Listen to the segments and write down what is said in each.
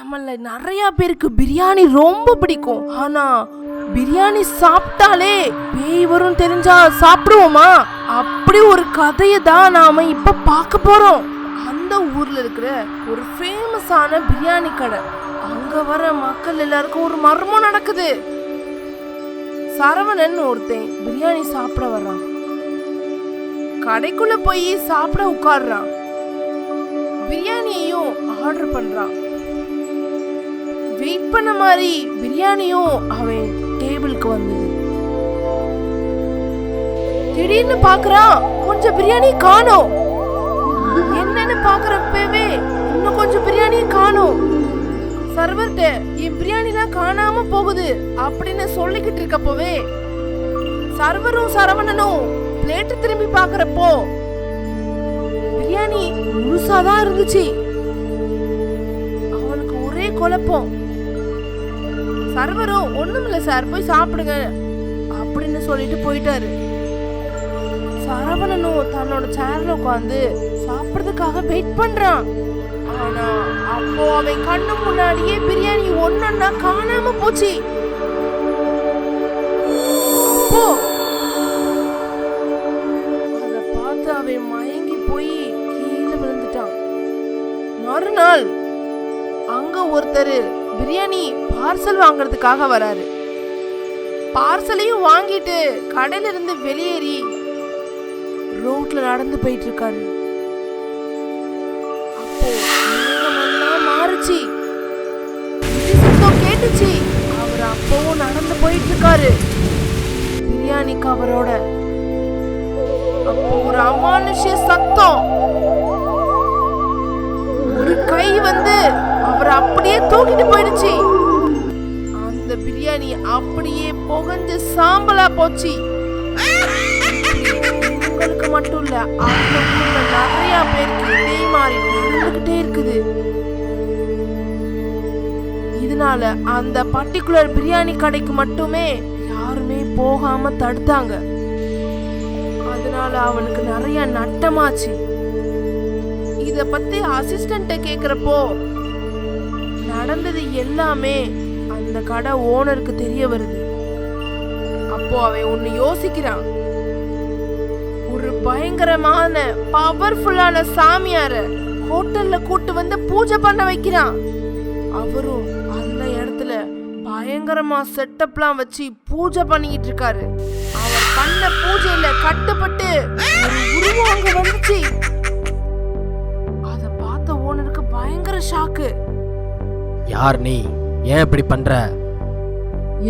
நம்மள நிறைய பேருக்கு பிரியாணி ரொம்ப பிடிக்கும். ஆனா பிரியாணி சாப்பிட்டாலே பேய் வரும் தெரிஞ்சா சாப்பிடுவோமா? அப்படி ஒரு கதையை தான் நாம இப்ப பார்க்க போறோம். அந்த ஊர்ல இருக்கிற ஒரு ஃபேமஸான பிரியாணி கடை. அங்க வர மக்கள் எல்லாருக்கும் ஒரு மர்மம் நடக்குது. சரவணன் ஒருத்தன் பிரியாணி சாப்பிட வர்றான். கடைக்குள்ள போய் சாப்பிட உட்காடுறான் பிரியாணியையும் ஆர்டர் பண்றான். வெயிட் பண்ண மாதிரி பிரியாணியும் அவன் டேபிளுக்கு வந்தது. திடீர்னு பாக்குறான் கொஞ்சம் பிரியாணி காணோம். என்னன்னு பாக்குறப்பவே இன்னும் கொஞ்சம் பிரியாணி காணோம். சர்வர்ட்ட என் பிரியாணிலாம் காணாம போகுது அப்படின்னு சொல்லிக்கிட்டு இருக்கப்பவே சர்வரும் சரவணனும் பிளேட்டு திரும்பி பாக்குறப்போ பிரியாணி முழுசாதான் இருந்துச்சு. அவனுக்கு ஒரே குழப்பம். சர்வரும் ஒண்ணுமில்ல சார் போய் சாப்பிடுங்க அப்படின்னு சொல்லிட்டு போயிட்டாரு. சரவணனும் தன்னோட சேர்ல உட்காந்து சாப்பிடுறதுக்காக வெயிட் பண்றான். ஆனா அப்போ அவன் கண்ணு முன்னாடியே பிரியாணி ஒன்னா காணாம போச்சு. அப்போ அதை பார்த்து அவன் மயங்கி போய் கீழே விழுந்துட்டான். மறுநாள் அங்க ஒருத்தர் பிரியாணி பார்சல் வாங்குறதுக்காக வராரு. பார்சலையும் வாங்கிட்டு கடையில இருந்து வெளியேறி ரோட்ல நடந்து போயிட்டு இருக்காரு அப்போ மாறுச்சு. சத்தம் கேட்டுச்சு. அவர் அப்பவும் நடந்து போயிட்டு இருக்காரு பிரியாணி கவரோட. அப்போ ஒரு அமானுஷ்ய சத்தம். ஒரு கை வந்து அவர் அப்படியே தூக்கிட்டு தண்ணி அப்படியே புகஞ்சு சாம்பலா போச்சு. உங்களுக்கு மட்டும் இல்ல நிறைய பேருக்கு இதே மாதிரி நடந்துகிட்டே இருக்குது. இதனால அந்த பர்டிகுலர் பிரியாணி கடைக்கு மட்டுமே யாருமே போகாம தடுத்தாங்க. அதனால அவனுக்கு நிறைய நட்டமாச்சு. இத பத்தி அசிஸ்டன்ட்ட கேக்குறப்போ நடந்தது எல்லாமே அந்த கடை ஓனருக்கு தெரிய வருது. அப்போ அவன் ஒன்று யோசிக்கிறான். ஒரு பயங்கரமான பவர்ஃபுல்லான சாமியார ஹோட்டல்ல கூட்டு வந்து பூஜை பண்ண வைக்கிறான். அவரும் அந்த இடத்துல பயங்கரமா செட்டப்லாம் வச்சு பூஜை பண்ணிக்கிட்டு இருக்காரு. அவர் பண்ண பூஜையில கட்டுப்பட்டு ஒரு உருவம் அங்க வந்துச்சு. அத பார்த்த ஓனருக்கு பயங்கர ஷாக்கு யார் நீ? ஏன் இப்படி பண்ற?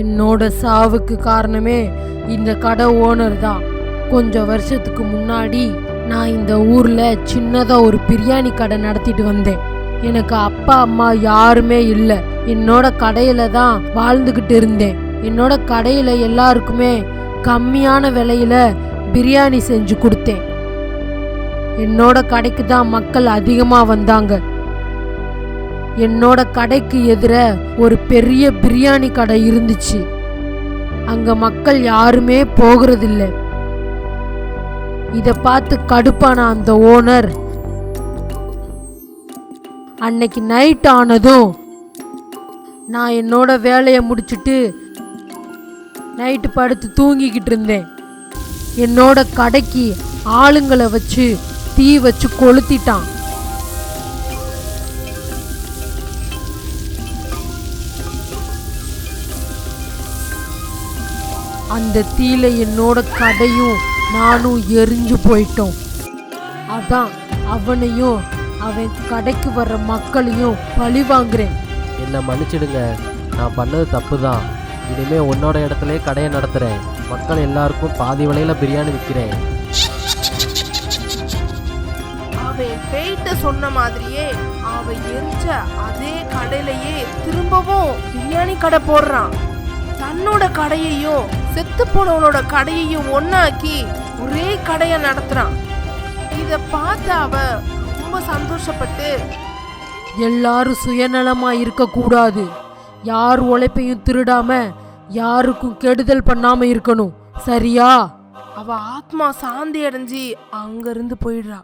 என்னோட சாவுக்கு காரணமே இந்த கடை ஓனர் தான். கொஞ்சம் வருஷத்துக்கு முன்னாடி நான் இந்த ஊர்ல சின்னதா ஒரு பிரியாணி கடை நடத்திட்டு வந்தேன். எனக்கு அப்பா அம்மா யாருமே இல்லை. என்னோட கடையில தான் வாழ்ந்துகிட்டு இருந்தேன். என்னோட கடையில எல்லாருக்குமே கம்மியான விலையில பிரியாணி செஞ்சு கொடுத்தேன். என்னோட கடைக்கு தான் மக்கள் அதிகமாக வந்தாங்க. என்னோட கடைக்கு எதிர ஒரு பெரிய பிரியாணி கடை இருந்துச்சு. அங்க மக்கள் யாருமே போகிறதில்ல. இதை பார்த்து கடுப்பான அந்த ஓனர் அன்னைக்கு நைட் ஆனதும் நான் என்னோட வேலையை முடிச்சுட்டு நைட்டு படுத்து தூங்கிக்கிட்டு இருந்தேன். என்னோட கடைக்கு ஆளுங்களை வச்சு தீ வச்சு கொளுத்திட்டான். அந்த தீல என்னோட கடையும் நானும் எரிஞ்சு போயிட்டோம். அதான் அவனையும் அவன் கடைக்கு வர்ற மக்களையும் பழி வாங்குறேன். என்னை மன்னிச்சிடுங்க. நான் பண்ணது தப்பு தான் இனிமே உன்னோட இடத்துல கடையை நடத்துகிறேன் மக்கள் எல்லாருக்கும் பாதி விலையில பிரியாணி விற்கிறேன் அவன் பேய்ட்ட சொன்ன மாதிரியே அவன் எரிஞ்ச அதே கடையிலேயே திரும்பவும் பிரியாணி கடை போடுறான். தன்னோட கடையையும் செத்து போனவனோட கடையையும் ஒண்ணாக்கி ஒரே கடைய நடத்துறான். இத பார்த்து அவன் ரொம்ப சந்தோஷப்பட்டு எல்லாரும் சுயநலமா இருக்கக்கூடாது. யார் உழைப்பையும் திருடாம யாருக்கும் கெடுதல் பண்ணாம இருக்கணும். சரியா? அவ ஆத்மா சாந்தி அடைஞ்சு அங்கிருந்து போயிடுறா.